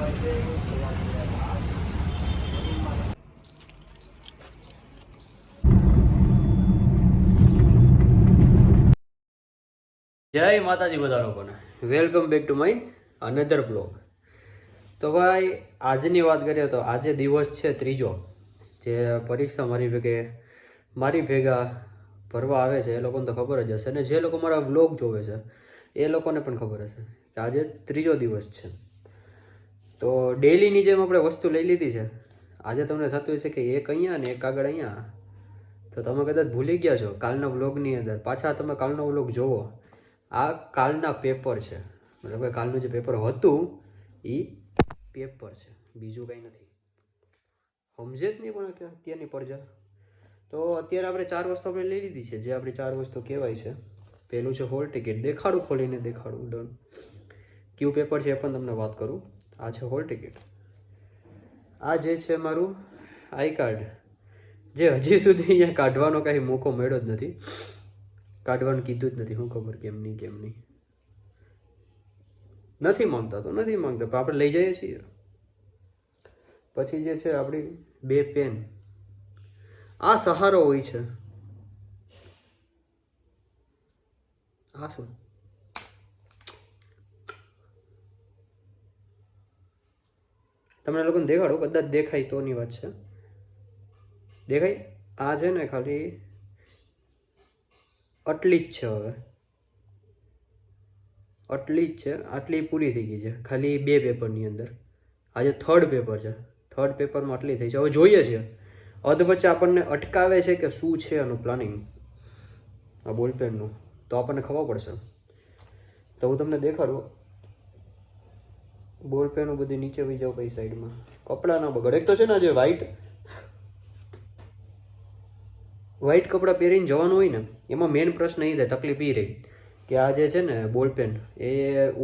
જય માતાજી બધા લોકોને. Welcome back to my another blog તો ભાઈ, આજની વાત કરીએ તો આજે દિવસ છે ત્રીજો, જે પરીક્ષા મારી ભેગે, મારી ભેગા ભરવા આવે છે, એ લોકોને તો ખબર જ હશે. અને જે લોકો મારા બ્લોગ જોવે છે, એ લોકોને પણ ખબર હશે કે આજે ત્રીજો દિવસ છે. તો ડેલીની જેમ આપણે વસ્તુ લઈ લીધી છે, આજે તમને થતું હશે કે એક અહીંયા ને એક આગળ અહીંયા. તો તમે કદાચ ભૂલી ગયા છો કાલના વ્લોગની અંદર. પાછા તમે કાલનો વ્લોગ જોવો. આ કાલના પેપર છે. મતલબ કે કાલનું જે પેપર હતું એ પેપર છે. બીજું કંઈ નથી. સમજે જ નહીં પણ અત્યારની પરજા તો અત્યારે આપણે ચાર વસ્તુ આપણે લઈ લીધી છે. જે આપણી ચાર વસ્તુ કહેવાય છે. પહેલું છે હોલ ટિકિટ દેખાડું ખોલીને દેખાડું. ડન કયું પેપર છે એ પણ તમને વાત કરું. આ છે હોલ ટિકિટ. આ જે છે મારું આઈ કાર્ડ, જે હજી સુધી અહીંયા કાઢવાનો કાંઈ મોકો મળ્યો જ નથી. કાઢવાનું કીધું જ નથી શું ખબર કેમ નહીં કેમ નહીં. નથી માંગતા તો, નથી માંગતા, પણ આપણે લઈ જઈએ છીએ. પછી જે છે આપણી બે પેન. આ સહારો હોય છે. આ શું? તમને લોકોને દેખાડો, કદાચ દેખાય તોની વાત છે. દેખાય? આ છે ને ખાલી આટલી જ છે હવે. આટલી જ છે, આટલી પૂરી થઈ ગઈ છે. ખાલી બે પેપરની અંદર. આજે થર્ડ પેપર છે થર્ડ પેપરમાં આટલી થઈ છે. હવે જોઈએ છીએ અધ વચ્ચે આપણને અટકાવે છે કે શું છે આનું પ્લાનિંગ આ બોલપેનનું. તો આપણને ખબર પડશે. તો હું તમને દેખાડું. બોલપેનો બધી નીચે વહી જાવ ભાઈ સાઈડમાં. કપડાં ના બગડે. એક તો છે ને જે વ્હાઈટ વ્હાઈટ કપડાં પહેરીને જવાનું હોય ને, એમાં મેઇન પ્રશ્ન એ થાય, તકલીફ એ રહી કે આ જે છે ને બોલપેન એ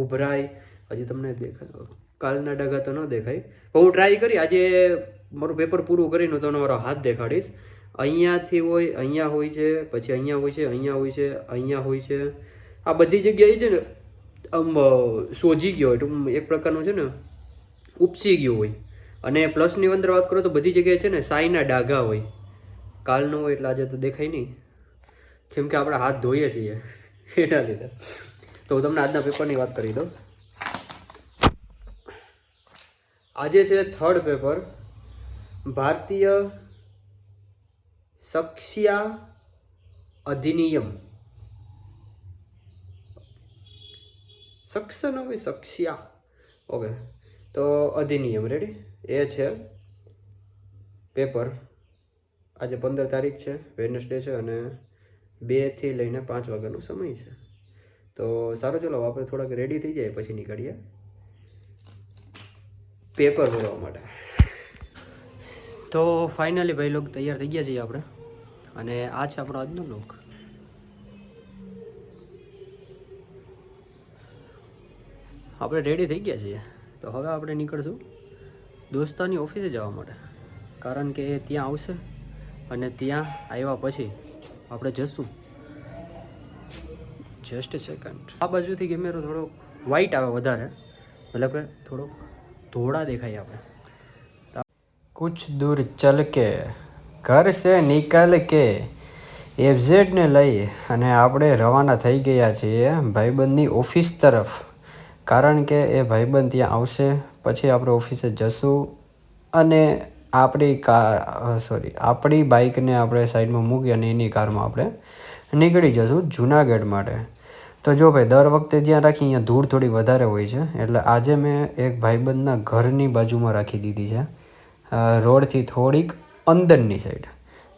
ઉભરાય. હજી તમને દેખાય કાલના ડગા તો ન દેખાય. પણ હું ટ્રાય કરી, આજે મારું પેપર પૂરું કરીને હું તમને મારો હાથ દેખાડીશ. અહીંયાથી હોય, અહીંયા હોય છે, પછી અહીંયા હોય છે, અહીંયા હોય છે, અહીંયા હોય છે. આ બધી જગ્યાએ છે ને આમ સોજી ગયો હોય ટૂંક એક પ્રકારનું છે ને, ઉપસી ગયું હોય. અને પ્લસની અંદર વાત કરો તો બધી જગ્યાએ છે ને, સાઈના ડાઘા હોય. કાલનું હોય એટલે આજે તો દેખાય નહીં. કેમ કે આપણે હાથ ધોઈએ છીએ, એના લીધે. તો હું તમને આજના પેપરની વાત કરી દઉં. આજે છે થર્ડ પેપર ભારતીય સક્ષિયા અધિનિયમ. સક્ષ ન હોય શખ્સિયા ઓકે, તો અધિનિયમ રેડી એ છે પેપર આજે પંદર તારીખ છે વેનસડે છે અને બેથી લઈને પાંચ વાગ્યાનો સમય છે. તો સારું, ચલો આપણે થોડાક રેડી થઈ જાય, પછી નીકળીએ. પેપર ભરવા માટે. તો ફાઇનલી ભાઈ લોક તૈયાર થઈ ગયા છીએ આપણે. અને આ છે આપણો આજનો લોક આપણે રેડી થઈ ગયા છીએ. તો હવે આપણે નીકળશું દોસ્તાની ઓફિસે જવા માટે. કારણ કે એ ત્યાં આવશે અને ત્યાં આવ્યા પછી આપણે જશું. જસ્ટ સેકન્ડ આ બાજુથી કેમેરો થોડો વ્હાઈટ આવે વધારે. મતલબ કે થોડો ધોળા દેખાય આપણે. કુછ દૂર ચલ કે, ઘર સે નિકલ કે એફઝેડને લઈ અને આપણે રવાના થઈ ગયા છીએ ભાઈબંધની ઓફિસ તરફ. કારણ કે એ ભાઈબંધ ત્યાં આવશે, પછી આપણે ઓફિસે જશું અને આપણી કાર સોરી આપણી બાઇકને આપણે સાઈડમાં મૂકી અને એની કારમાં આપણે નીકળી જશું જુનાગઢ માટે. તો જો ભાઈ, દર વખતે જ્યાં રાખી, અહીંયા ધૂળ થોડી વધારે હોય છે, એટલે આજે મેં એક ભાઈબંધના ઘરની બાજુમાં રાખી દીધી છે રોડથી થોડીક અંદરની સાઈડ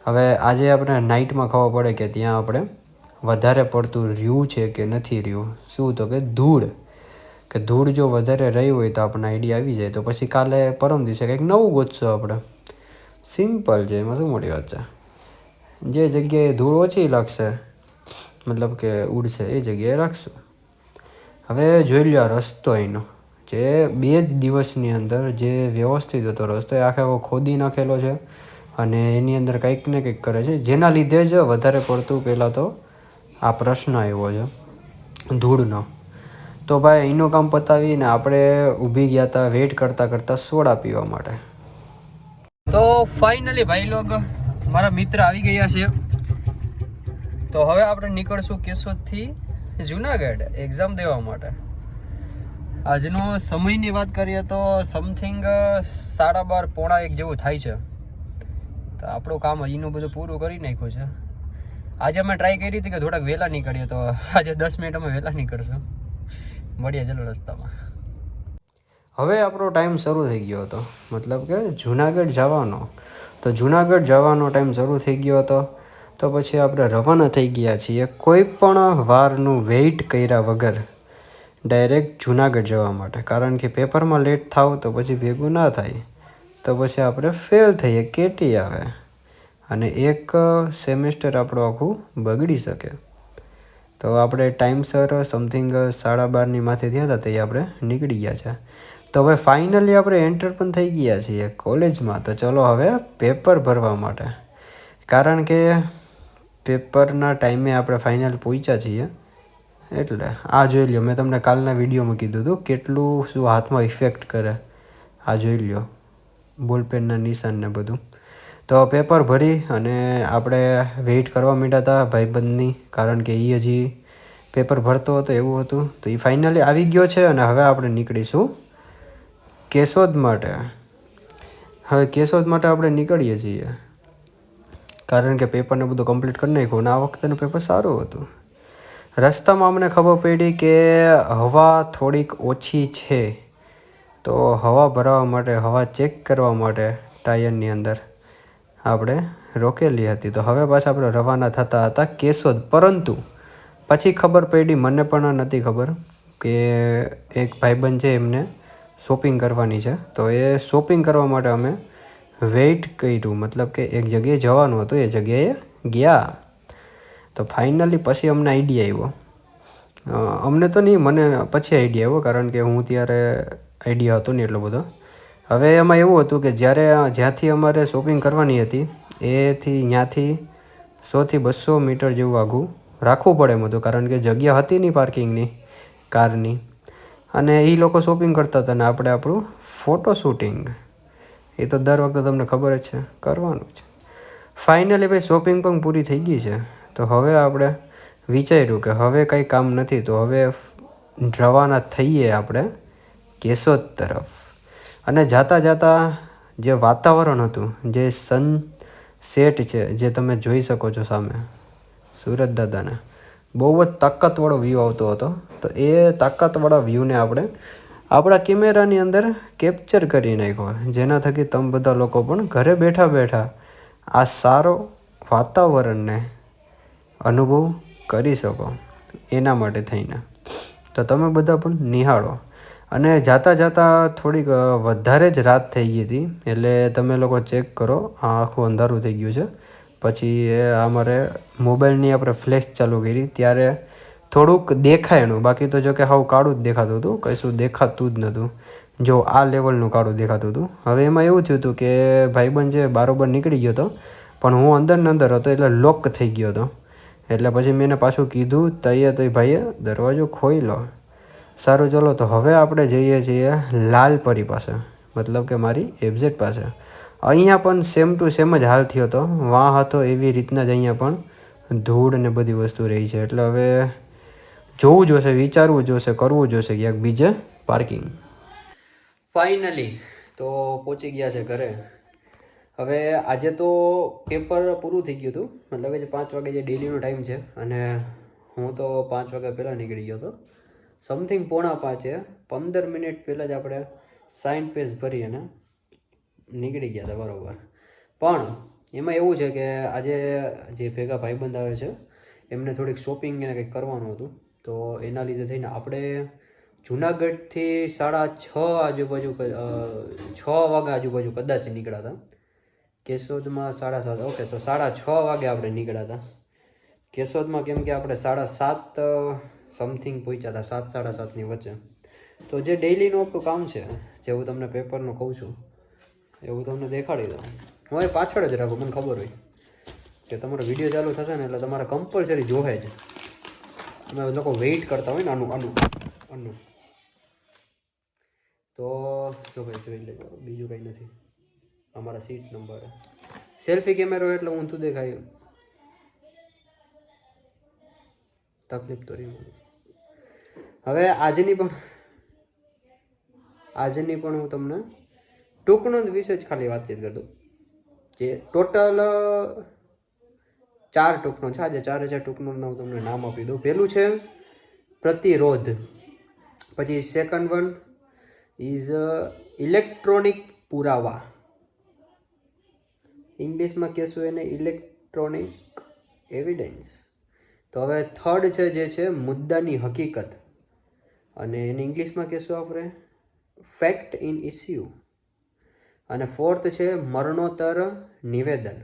હવે આજે આપણે નાઇટમાં ખબર પડે કે ત્યાં આપણે વધારે પડતું રહ્યું છે કે નથી રહ્યું? શું તો કે ધૂળ. કે ધૂળ જો વધારે રહી હોય તો આપણને આઈડિયા આવી જાય. તો પછી કાલે પરમ દિવસે કંઈક નવું ગોતશું આપણે. સિમ્પલ છે. એમાં શું મોટી વાત છે? જે જગ્યાએ ધૂળ ઓછી લાગશે, મતલબ કે ઉડશે, એ જગ્યાએ રાખશું. હવે જોઈ આ રસ્તો એનો. જે બે જ દિવસની અંદર જે વ્યવસ્થિત હતો રસ્તો, એ આખે આખો ખોદી નાખેલો છે અને એની અંદર કંઈક ને કંઈક કરે છે. જેના લીધે જ વધારે પડતું પહેલાં તો આ પ્રશ્ન આવ્યો છે ધૂળનો. તો ભાઈ, એનું કામ પતાવીને આપણે ઊભી ગયા હતા વેઇટ કરતાં કરતાં સોડા પીવા માટે. તો ફાઇનલી ભાઈ લોગ મારા મિત્ર આવી ગયા છે. તો હવે આપણે નીકળશું કેશોદથી જુનાગઢ એક્ઝામ દેવા માટે. આજનો સમયની વાત કરીએ તો સમથિંગ સાડા બાર પોણા એક જેવું થાય છે. તો આપણું કામ હજીનું બધું પૂરું કરી નાખ્યું છે. આજે અમે ટ્રાય કરી હતી કે થોડાક વહેલા નીકળીએ તો આજે દસ મિનિટ અમે વહેલા નીકળશું. મળીએ ચલો રસ્તામાં. હવે આપણો ટાઈમ શરૂ થઈ ગયો હતો. મતલબ કે જુનાગઢ જવાનો. તો જુનાગઢ જવાનો ટાઈમ શરૂ થઈ ગયો હતો. તો પછી આપણે રવાના થઈ ગયા છીએ. કોઈ પણ વારનું વેઇટ કર્યા વગર ડાયરેક્ટ જુનાગઢ જવા માટે. કારણ કે પેપરમાં લેટ થાવ તો પછી ભેગું ના થાય. તો પછી આપણે ફેલ થઈએ, કેટી આવે. અને એક સેમેસ્ટર આપણું આખું બગડી શકે. તો આપણે ટાઈમસર સમથિંગ સાડા બારની માથે થયા હતા, તે આપણે નીકળી ગયા છે. તો હવે ફાઇનલી આપણે એન્ટર પણ થઈ ગયા છીએ કોલેજમાં તો ચલો હવે પેપર ભરવા માટે. કારણ કે પેપરના ટાઈમે આપણે ફાઇનલ પહોંચ્યા છીએ. એટલે આ જોઈ લ્યો, મેં તમને કાલના વિડીયોમાં કીધું હતું, કેટલું શું હાથમાં ઇફેક્ટ કરે. આ જોઈ લ્યો. બોલપેનના નિશાન ને બધું. તો પેપર ભરી અને આપણે વેઇટ કરવા માંડ્યા હતા ભાઈબંધની, કારણ કે એ હજી પેપર ભરતો હતો, એવું હતું. તો એ ફાઇનલી આવી ગયો છે અને હવે આપણે નીકળીશું કેશોદ માટે. હવે કેશોદ માટે આપણે નીકળીએ છીએ. કારણ કે પેપરને બધું કમ્પ્લીટ કરી નાખ્યું અને આ વખતેનું પેપર સારું હતું. રસ્તામાં અમને ખબર પડી કે હવા થોડીક ઓછી છે. તો હવા ભરાવા માટે, હવા ચેક કરવા માટે ટાયરની અંદર. આપણે રોકેલી હતી. તો હવે પાછા આપણે રવાના થતા હતા કેશોદ. પરંતુ પછી ખબર પડી, મને પણ નથી ખબર, કે એક ભાઈબંધ છે એમને શોપિંગ કરવાની છે. તો એ શોપિંગ કરવા માટે અમે વેઇટ કર્યું. મતલબ કે એક જગ્યાએ જવાનું હતું, એ જગ્યાએ ગયા. તો ફાઇનલી પછી અમને આઈડિયા આવ્યો. અમને તો નહીં, મને પછી આઈડિયા આવ્યો, કારણ કે હું ત્યારે આઈડિયા હતો નહીં એટલો બધો. હવે એમાં એવું હતું કે જ્યારે જ્યાંથી અમારે શોપિંગ કરવાની હતી, એથી ત્યાંથી સોથી બસો મીટર જેવું આઘું રાખવું પડે એમ હતું, કારણ કે જગ્યા હતી નહીં પાર્કિંગની કારની. અને એ લોકો શોપિંગ કરતા હતા ને આપણે આપણું ફોટો શૂટિંગ એ તો દર વખતે તમને ખબર જ છે, કરવાનું છે. ફાઇનલી ભાઈ શોપિંગ પણ પૂરી થઈ ગઈ છે. તો હવે આપણે વિચાર્યું કે હવે કંઈ કામ નથી, તો હવે રવાના થઈએ આપણે કેશોદ તરફ. અને જાતા જાતા જે વાતાવરણ હતું, જે સન સેટ છે, જે તમે જોઈ શકો છો સામે, સુરત દાદાને, બહુ જ તાકાતવાળો વ્યૂ આવતો હતો. તો એ તાકાતવાળા વ્યૂને આપણે આપણા કેમેરાની અંદર કેપ્ચર કરી નાખ્યો. જેના થકી તમે બધા લોકો પણ ઘરે બેઠા બેઠા આ સારો વાતાવરણને અનુભવ કરી શકો એના માટે થઈને. તો તમે બધા પણ નિહાળો. અને જાતા જાતા થોડીક વધારે જ રાત થઈ ગઈ હતી. એટલે તમે લોકો ચેક કરો, આ આખું અંધારું થઈ ગયું છે. પછી અમારે મોબાઈલની આપણે ફ્લેશ ચાલુ કરી, ત્યારે થોડુંક દેખાયનું બાકી તો જો કે હાવ કાળું જ દેખાતું હતું, કશું દેખાતું જ નહોતું જો આ લેવલનું કાળું દેખાતું હતું. હવે એમાં એવું થયું હતું કે ભાઈબંધ છે બારોબર નીકળી ગયો હતો, પણ હું અંદર ને અંદર હતો એટલે લોક થઈ ગયો હતો. એટલે પછી મેં એને પાછું કીધું તઈએ તો ભાઈએ દરવાજો ખોઈ લો. સારું, ચલો તો હવે આપણે જઈએ છીએ લાલપરી પાસે. મતલબ કે મારી એબઝેટ પાસે. અહીંયા પણ સેમ ટુ સેમ જ હાલ થયો હતો વાં હતો એવી રીતના જ અહીંયા પણ ધૂળ ને બધી વસ્તુ રહી છે. એટલે હવે જોવું જોશે, વિચારવું જોશે, કરવું જોશે ક્યાંક બીજે પાર્કિંગ ફાઇનલી તો પહોંચી ગયા છે ઘરે. હવે આજે તો પેપર પૂરું થઈ ગયું હતું. મતલબ કે પાંચ વાગે જે ડેલીનો ટાઈમ છે અને હું તો પાંચ વાગ્યા પહેલાં નીકળી ગયો હતો. સમથિંગ પોણા પાંચે પંદર મિનિટ પહેલાં જ આપણે સાઇન પેજ ભરી અને નીકળી ગયા હતા બરાબર. પણ એમાં એવું છે કે આજે જે ભેગા ભાઈબંધ આવે છે, એમને થોડીક શોપિંગ એને કંઈક કરવાનું હતું. તો એના લીધે થઈને આપણે જુનાગઢથી સાડા છ આજુબાજુ છ વાગ્યા આજુબાજુ કદાચ નીકળ્યા હતા. કેશોદમાં સાડા સાત, ઓકે, તો સાડા છ વાગે આપણે નીકળ્યા હતા. કેશોદમાં કેમ કે આપણે સાડા સાત સમથિંગ પહોંચ્યા હતા, સાત, સાડા સાતની વચ્ચે. તો જે ડેઈલીનું આપણું કામ છે, જે હું તમને પેપરનું કહું છું એવું તમને દેખાડી દઉં. હું એ પાછળ જ રાખું, મને ખબર હોય કે તમારો વીડિયો ચાલુ થશે ને એટલે તમારે કમ્પલસરી જોવે જ. અમે લોકો વેઇટ કરતા હોય ને આનું આનું આનું. તો જો ભાઈ, જોઈ લેજો, બીજું કંઈ નથી. અમારા સીટ નંબર સેલ્ફી કેમેરો એટલે ઊંધું દેખાય. તકલીફ તો રહી હવે આજની પણ આજની પણ હું તમને ટૂંકનો વિશે જ ખાલી વાતચીત કરી જે ટોટલ, ચાર ટૂંકનો છે. આજે ચાર ચાર ટૂંકનું હું તમને નામ આપી દઉં. પહેલું છે, પ્રતિરોધ. પછી સેકન્ડ વન ઇઝ ઇલેક્ટ્રોનિક પુરાવા. ઇંગ્લિશમાં કહેશું એને ઇલેક્ટ્રોનિક એવિડન્સ તો હવે થર્ડ છે જે છે મુદ્દાની હકીકત. અને એને ઇંગ્લિશમાં કહેશું આપણે? ફેક્ટ ઇન ઇસ્યુ અને ફોર્થ છે મરણોત્તર નિવેદન.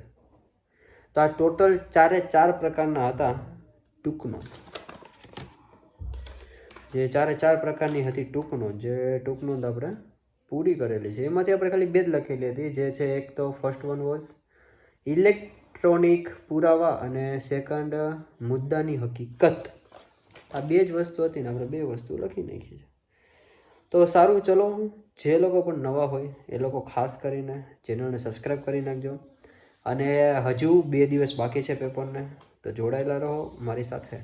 તો આ ટોટલ ચારે ચાર પ્રકારના હતા ટૂંકનો. જે ચારે ચાર પ્રકારની હતી ટૂંકનો, જે ટૂંકનો આપણે પૂરી કરેલી છે. એમાંથી આપણે ખાલી બે જ લખેલી હતી. જે છે એક તો ફર્સ્ટ વન વોઝ ઇલેક્ટ્રોનિક પુરાવા અને સેકન્ડ મુદ્દાની હકીકત. આ બે જ વસ્તુ હતી ને આપણે બે વસ્તુ લખી નાખી છે. તો સારું, ચલો, જે લોકો પણ નવા હોય, એ લોકો ખાસ કરીને ચેનલને સબસ્ક્રાઈબ કરી નાખજો. અને હજુ બે દિવસ બાકી છે પેપરને તો જોડાયેલા રહો મારી સાથે.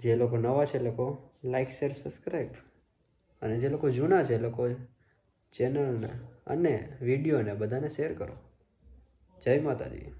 જે લોકો નવા છે એ લોકો લાઇક શેર સબસ્ક્રાઈબ અને જે લોકો જૂના છે એ લોકો ચેનલને અને વિડીયોને બધાને શેર કરો. જય માતાજી.